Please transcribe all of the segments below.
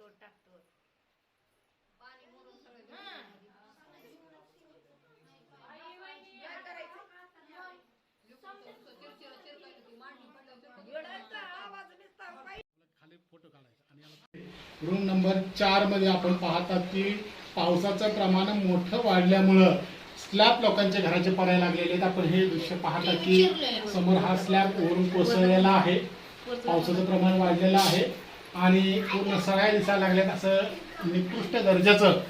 टाकतो. टाकतो खाली फोटो काढायचा आणि याला- रूम नंबर चारमध्ये आपण पाहतात की पावसाचं प्रमाण मोठं वाढल्यामुळं स्लॅब लोकांच्या घराचे पडायला लागलेले आहेत. आपण हे दृश्य पाहता की समोर हा स्लॅब वरून कोसळलेला आहे. पावसाचं प्रमाण वाढलेलं आहे. आणि पूर्ण सगळ्या दिसायला लागल्यात असं निकृष्ट दर्जाचं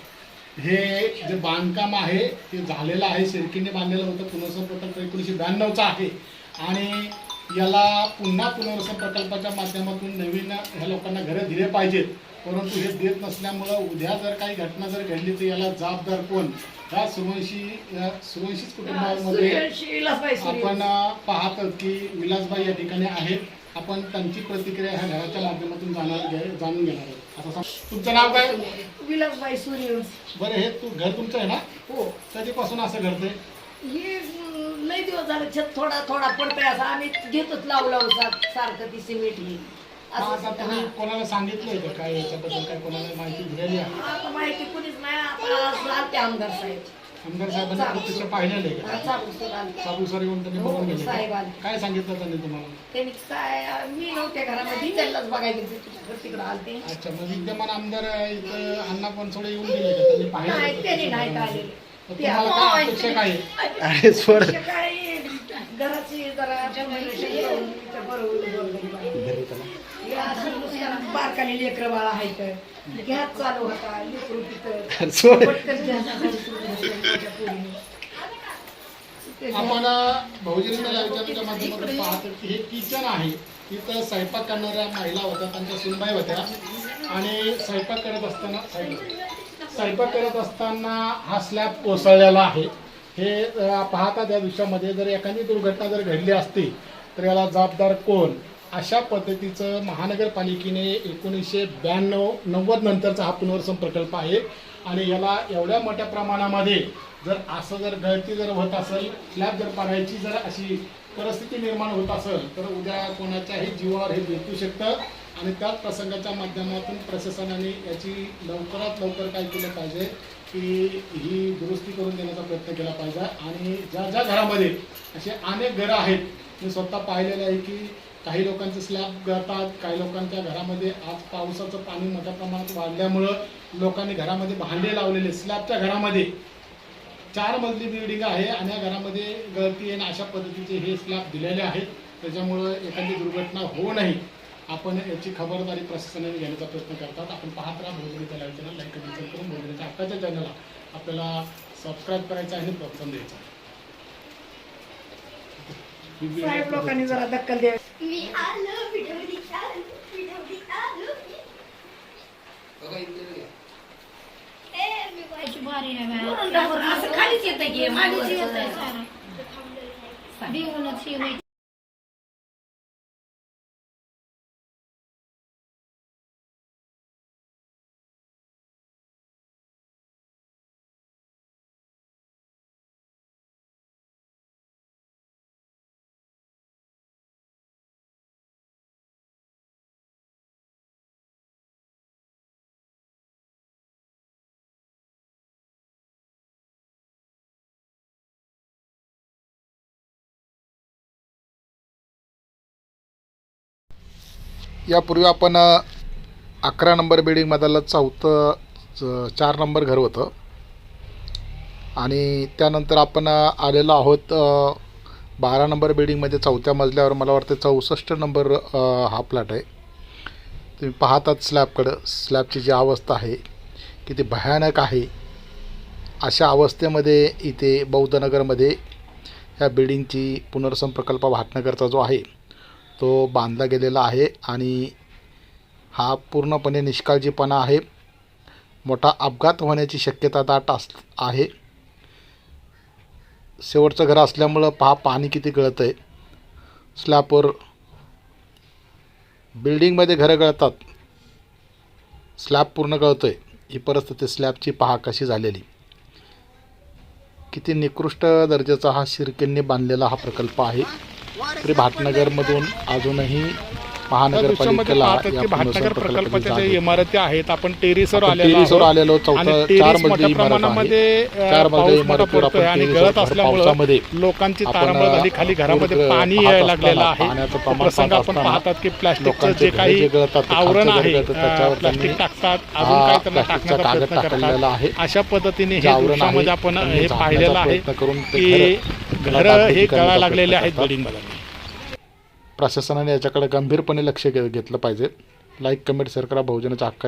हे जे बांधकाम आहे ते झालेलं आहे शिरकीने बांधलेलं होतं पुनर्वसन प्रकल्प एकोणीसशे ब्याण्णवचा आहे. आणि याला पुन्हा पुनर्वसन प्रकल्पाच्या माध्यमातून नवीन ह्या लोकांना घरं दिले पाहिजेत. परंतु हे देत नसल्यामुळं उद्या जर काही घटना जर घडली तर याला जबाबदार कोण ह्या सुरवंशी या सुरवंशीच कुटुंबामध्ये आपण अ, पाहत आहोत की विलासबाई या ठिकाणी आहेत. आपण त्यांची प्रतिक्रिया ह्या घराच्या माध्यमातून जाणार घे- जाणून घेणार आहोत. आता सांग- तुमचं नाव काय? विलासबाई सूर्यवंश बरं हे तू घर तुमचं आहे ना? हो. कधीपासून असं घडते हे अं, लय दिवस झाले छत थोडा थोडा पडतोय असं. आम्ही घेतोच लावू लावू सार- सारखं ती सिमेंट ही आता असं तुम्ही कोणाला सांगितलंय का? काय याच्याबद्दल काय कोणाला माहिती दिलेली आहे? आता माहिती कुणीच नाही. आता आज आलते आमदार साहेब. आमदार साहेबांनी प्रत्यक्ष पाहिलेलं आहे का चालू सर आलते. साबू सर येऊन त्यांनी हो, बघून गेले साहेब का? आले. काय सांगितलं त्यांनी तुम्हाला त्यांनी काय मी नव्हते घरामध्ये त्यांनाच बघायला गेले तुझ्या तिकडे आलते अच्छा मग विद्यमान आमदार इथं अण्णा बनसोडे येऊन गेले का त्यांनी पाहिलं नाही का त्यांनी? आलेले तर ते तुम्हाला काय अपेक्षा काय आहे? अरे सोड अशे काय घराची जरा renovation करून इथं बरं होईल गोरगरिबाला. अशी नुसतं बारकाली लेकरं बाळा आहेत गॅस चालू होता लेकरू तिथं सोड पटकन गॅस चालू होत्या पोरीने. ते आपण माध्यमातून पाहतो की हे किचन आहे. इथं स्वयंपाक करणाऱ्या महिला होत्या त्यांच्या सुनबाई होत्या. आणि स्वयंपाक करत असताना स्वयंपाक करत असताना हा स्लॅब कोसळलेला आहे. हे अं, पाहता त्या दिवसामध्ये जर एखादी दुर्घटना जर घडली असती तर याला जबाबदार कोण? अशा पद्धतीचं महानगरपालिकेने एकोणीसशे ब्याण्णव नव्वद नंतरचा हा पुनर्वसन प्रकल्प आहे. आणि याला एवढ्या मोठ्या प्रमाणामध्ये जर असं जर गळती जर होत असेल स्लॅब जर पाडायची जर अशी परिस्थिती निर्माण होत असेल तर उद्या कोणाच्याही जीवावर हे भेटू शकतं. आणि त्याच प्रसंगाच्या माध्यमातून प्रशासनाने याची लवकरात लवकर काय केलं पाहिजे की ही दुरुस्ती करून देण्याचा प्रयत्न केला पाहिजे. आणि ज्या ज्या घरामध्ये असे अनेक घरं आहेत मी स्वतः पाहिलेलं आहे की काही लोकांचे स्लॅब गळतात काही लोकांच्या घरामध्ये आज पावसाचं पाणी मोठ्या प्रमाणात वाढल्यामुळं लोकांनी घरामध्ये भांडे लावलेले स्लॅबच्या घरामध्ये. चार मजली बिल्डिंग आहे आणि या घरामध्ये गळती येणं अशा पद्धतीचे हे स्लॅब दिलेले आहेत. त्याच्यामुळं एखादी दुर्घटना होऊ नये. आपण याची खबरदारी प्रशासनाने घेण्याचा प्रयत्न करतात. आपण पाहत राहा भोजनीच्या लाईव्ह चॅनल लाईक करून करून भोजनीच्या हक्काच्या चॅनलला आपल्याला सबस्क्राईब करायचं आहे आणि प्रोत्साहन द्यायचं साहेब आहे लोकांनी जरा दखल द्यावी. मी आलो विठवली आलो विठवली आलो ए मी वाईट भारी आहे डाबर असं खालीच येतं की येतंय मागचं. सारं. बिहूनच हे होईल. यापूर्वी आपण अकरा नंबर बिल्डिंगमधलं चौथं च- चार नंबर घर होतं. आणि त्यानंतर आपण आलेलो आहोत बारा नंबर बिल्डिंगमध्ये चौथ्या मजल्यावर. मला वाटतं चौसष्ट नंबर हा प्लॅट आहे. तुम्ही पाहतात स्लॅबकडं स्लॅबची जी अवस्था आहे किती भयानक आहे. अशा अवस्थेमध्ये इथे बौद्धनगरमध्ये ह्या बिल्डिंगची पुनर्वसन प्रकल्प भाटनगरचा जो आहे तो बांधला गेलेला आहे आणि हा पूर्णपणे निष्काळजीपणा आहे. मोठा अपघात होण्याची शक्यता दाट अस आहे. शेवटचं घर असल्यामुळं पहा पाणी किती गळतं आहे स्लॅबवर बिल्डिंगमध्ये घरं गळतात. स्लॅब पूर्ण गळतो आहे ही परिस्थिती स्लॅबची पहा कशी झालेली. किती निकृष्ट दर्जाचा हा शिरकेंनी बांधलेला हा प्रकल्प आहे. तरी भाटनगरमधून अजूनही महानगरपालिकेला या भाटनगर प्रकल्पाच्या प्रकल्पाची ज्या इमारती आहेत आपण टेरिसवर आलेलो. आलेलो चौथं चार मजली प्रमाणामध्ये चार मजली आणि गळत असल्यामुळं लोकांची तारांबळ झाली खाली घरामध्ये पाणी यायला लागलेलं आहे प्रसंग आपण पाहतात की प्लास्टिकचं जे काही आवरण आहे प्लास्टिक टाकतात अजून काय त्यांना टाकण्याचा प्रयत्न करतात आहे. अशा पद्धतीने हे जे आवरण आहे, दृश्यामध्ये आपण हे पाहिलेलं आहे करून की घरं हे गळा लागलेले आहेत. बिल्डिंगमध्ये प्रशासनाने याच्याकडे गंभीरपणे लक्ष घेतलं पाहिजे. लाईक कमेंट शेअर करा. बहुजनाच्या हक्का